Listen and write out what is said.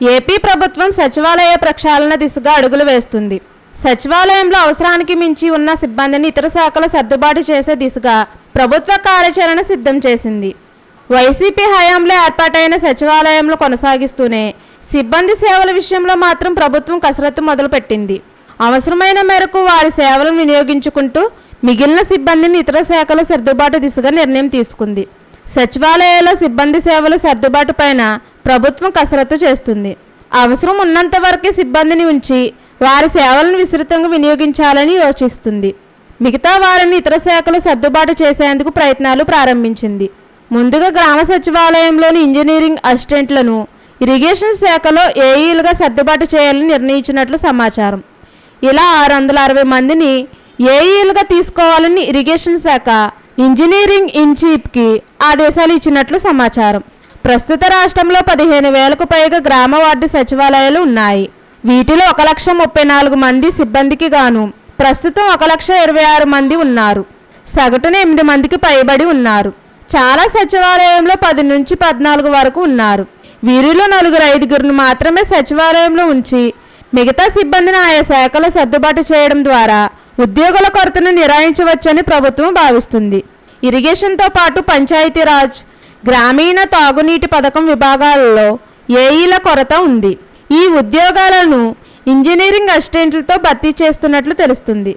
AP ప్రభుత్వం సచివాలయ ప్రక్షాళన దిశగా అడుగులు వేస్తుంది. సచివాలయంలో అవసరానికి మించి ఉన్న సిబ్బందిని ఇతర శాఖలు సర్దుబాటు చేసే దిశగా ప్రభుత్వ కార్యాచరణ సిద్ధం చేసింది. వైసీపీ హయాంలో ఏర్పాటైన సచివాలయంలో కొనసాగిస్తూనే సిబ్బంది సేవల విషయంలో మాత్రం ప్రభుత్వం కసరత్తు మొదలుపెట్టింది. అవసరమైన మేరకు వారి సేవలను వినియోగించుకుంటూ మిగిలిన సిబ్బందిని ఇతర శాఖల సర్దుబాటు దిశగా నిర్ణయం తీసుకుంది. సచివాలయాల సిబ్బంది సేవల సర్దుబాటు పైన ప్రభుత్వం కసరత్తు చేస్తుంది. అవసరం ఉన్నంత వరకే సిబ్బందిని ఉంచి వారి సేవలను విస్తృతంగా వినియోగించాలని యోచిస్తుంది. మిగతా వారిని ఇతర శాఖలు సర్దుబాటు చేసేందుకు ప్రయత్నాలు ప్రారంభించింది. ముందుగా గ్రామ సచివాలయంలోని ఇంజనీరింగ్ అసిస్టెంట్లను ఇరిగేషన్ శాఖలో ఏఈలుగా సర్దుబాటు చేయాలని నిర్ణయించినట్లు సమాచారం. ఇలా ఆరు వందల అరవై మందిని ఏఈలుగా తీసుకోవాలని ఇరిగేషన్ శాఖ ఇంజనీరింగ్ ఇన్ చీఫ్కి ఆదేశాలు ఇచ్చినట్లు సమాచారం. ప్రస్తుత రాష్ట్రంలో పదిహేను వేలకు పైగా గ్రామ వార్డు సచివాలయాలు ఉన్నాయి. వీటిలో ఒక లక్ష ముప్పై నాలుగు మంది సిబ్బందికి గాను. ప్రస్తుతం ఒక లక్ష ఇరవై ఆరు మంది ఉన్నారు. సగటున ఎనిమిది మందికి పైబడి ఉన్నారు. చాలా సచివాలయంలో పది నుంచి పద్నాలుగు వరకు ఉన్నారు. వీరిలో నలుగురు ఐదుగురిని మాత్రమే సచివాలయంలో ఉంచి మిగతా సిబ్బందిని ఆయా శాఖలో సర్దుబాటు చేయడం ద్వారా ఉద్యోగుల కొరతను నిరాయించవచ్చని ప్రభుత్వం భావిస్తుంది. ఇరిగేషన్తో పాటు పంచాయతీరాజ్ గ్రామీణ తాగునీటి పథకం విభాగాలలో ఏఈల కొరత ఉంది. ఈ ఉద్యోగాలను ఇంజనీరింగ్ అసిస్టెంట్లతో భర్తీ చేస్తున్నట్లు తెలుస్తుంది.